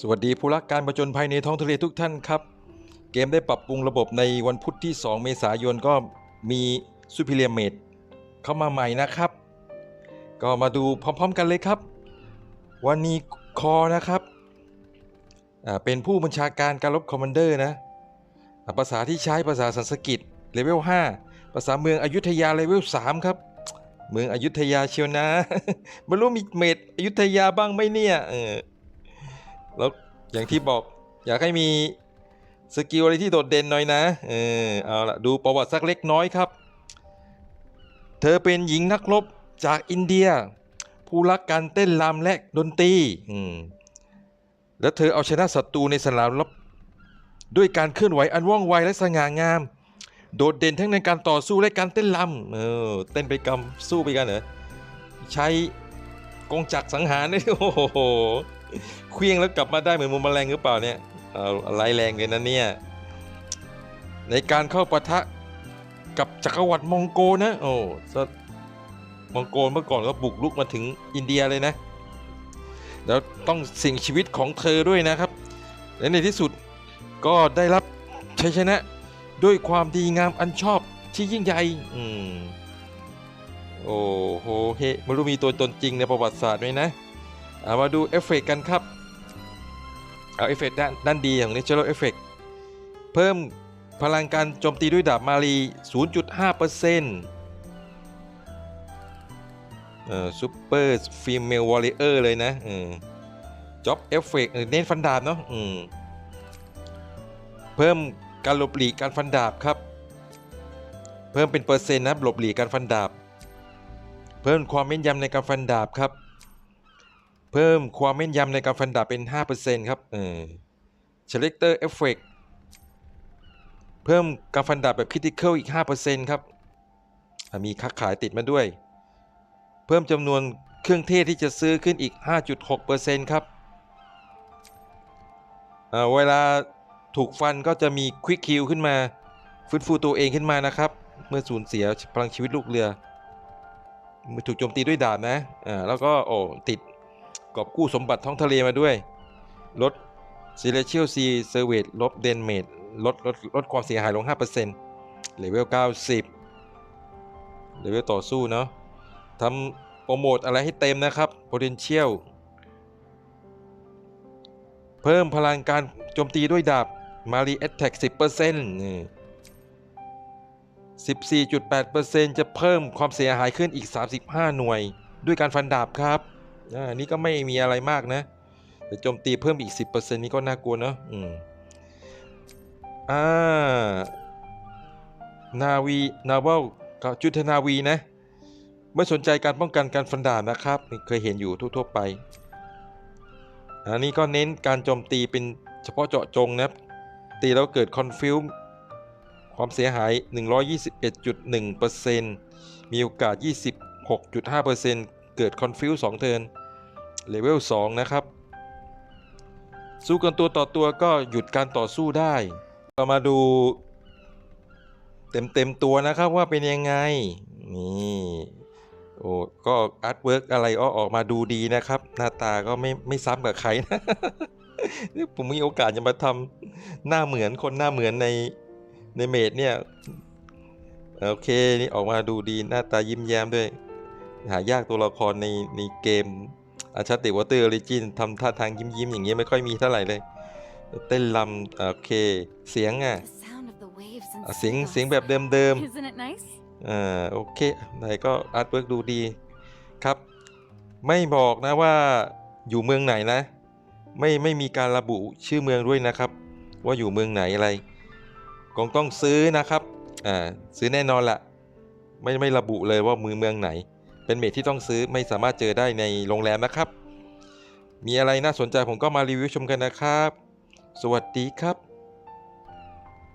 สวัสดีผู้รักการประจนภัยในท้องทะเลทุกท่านครับ เกมได้ปรับปรุงระบบในวันพุธที่ 2 เมษายนก็มีซูเปอร์เลียเมดเข้ามาใหม่นะครับ ก็มาดูพร้อมๆกันเลยครับ วันนี้คอนะครับเป็นผู้บัญชาการการรบคอมมานเดอร์นะ ภาษาที่ใช้ภาษาสันสกฤตเลเวล 5 ภาษาเมืองอยุธยาเลเวล 3 ครับ เมืองอยุธยาเชียวนะ ไม่รู้มีเมดอยุธยาบ้างไหมเนี่ยเออ แล้วอย่างที่บอกอยากให้มีสกิลอะไรที่โดดเด่นหน่อยนะเออเอาละดูประวัติสักเล็กน้อยครับ เธอเป็นหญิงนักรบจากอินเดีย ผู้รักการเต้นรำและดนตรีอืมแล้วเธอเอาชนะศัตรูในสนามรบด้วยการเคลื่อนไหวอันว่องไวและสง่างาม โดดเด่นทั้งในการต่อสู้และการเต้นรำเออเต้นไปกำสู้ไปกันเหรอใช้กงจักสังหารนี่โอ้โห เคลี้ยงแล้วกลับมาได้เหมือนมุมแมลงหรือเปล่าเนี่ยเอาอะไรแรงเลยนะเนี่ย ในการเข้าปะทะกับจักรวรรดิมองโกนะ โอ้มองโกเมื่อก่อนก็บุกลุกมาถึงอินเดียเลยนะ แล้วต้องสิ่งชีวิตของเธอด้วยนะครับ และในที่สุดก็ได้รับชัยชนะด้วยความดีงามอันชอบที่ยิ่งใหญ่ อืม โอ้โห เฮไม่รู้มีตัวตนจริงในประวัติศาสตร์ไหมนะามาดูเอฟเฟกต์กันครับ เอาเอฟเฟกต์ด้านด้านดีของ Natural Effect เพิ่มพลังการโจมตีด้วยดาบมารี 0.5%เอ่อซูเปอร์ฟีเมลวอลเลเยอร์เลยนะอืมจ็อบเอฟเฟกต์เน้นฟันดาบเนาะอืมเพิ่มการหลบหลีกการฟันดาบครับ เพิ่มเป็นเปอร์เซ็นต์นะหลบหลีกการฟันดาบ เพิ่มความแม่นยำในการฟันดาบครับ เพิ่มความแม่นยำในการฟันดาบเป็น 5%ครับเออ Selector Effect เพิ่มการฟันดาบแบบ Critical อีก 5%ครับอะมีค้าขายติดมาด้วย เพิ่มจำนวนเครื่องเทศที่จะซื้อขึ้นอีก 5.6%ครับอ่าเวลาถูกฟันก็จะมี Quick Kill ขึ้นมาฟื้นฟูตัวเองขึ้นมานะครับ เมื่อสูญเสียพลังชีวิตลูกเรือเมื่อถูกโจมตีด้วยดาบนะอ่าแล้วก็โอ้ติด กอบกู้สมบัติท้องทะเลมาด้วย ลด Celestial Sea Service ลบ Damage ลดลดลดความเสียหายลง 5%เลเวล 90 เลเวลต่อสู้เนาะทำโปรโมทอะไรให้เต็มนะครับ Potential เพิ่มพลังการโจมตีด้วยดาบ Mari Attack 10%นี่14.8%จะเพิ่มความเสียหายขึ้นอีก 35 หน่วย ด้วยการฟันดาบครับ อันนี้ก็ไม่มีอะไรมากนะ แต่โจมตีเพิ่มอีก 10%นี่ก็น่ากลัวเนอะอืมอ่านาวีนาวัลกับจุทนาวีนะ ไม่สนใจการป้องกันการฟันดาบนะครับเคยเห็นอยู่ทั่วๆไป อันนี้ก็เน้นการโจมตีเป็นเฉพาะเจาะจงนะตีแล้วเกิดคอนฟิวความเสียหาย 121.1%มีโอกาส 26.5%เกิดคอนฟิว2เทิร์น เลเวล2นะครับ สู้กันตัวต่อตัวก็หยุดการต่อสู้ได้ เรามาดูเต็มเต็มตัวนะครับว่าเป็นยังไง นี่โอ้ก็อาร์ตเวิร์กอะไรก็ออกมาดูดีนะครับ หน้าตาก็ไม่ไม่ซ้ำกับใครนะผมมีโอกาสจะมาทำหน้าเหมือนคนหน้าเหมือนในในเมดเนี่ยโอเคนี่ออกมาดูดีหน้าตายิ้มแย้มด้วย หายากตัวละครในในเกม อาชาติวอเตอร์ออริจินทำท่าทางยิ้มยิ้มๆอย่างเงี้ยไม่ค่อยมีเท่าไหร่เลย เต้นลำโอเค เสียงอะ The sound of the waves อะ inside เสียง us. เสียงแบบเดิม Isn't it nice? ๆอ่าโอเคไหนก็อาร์ตเวิร์กดูดีครับ ไม่บอกนะว่าอยู่เมืองไหนนะ ไม่ไม่มีการระบุชื่อเมืองด้วยนะครับ ว่าอยู่เมืองไหนอะไรคงต้องซื้อนะครับอ่าซื้อแน่นอนละไม่ไม่ระบุเลยว่ามือเมืองไหน เป็นเมทที่ต้องซื้อไม่สามารถเจอได้ในโรงแรมนะครับ มีอะไรน่าสนใจผมก็มารีวิวชมกันนะครับ สวัสดีครับ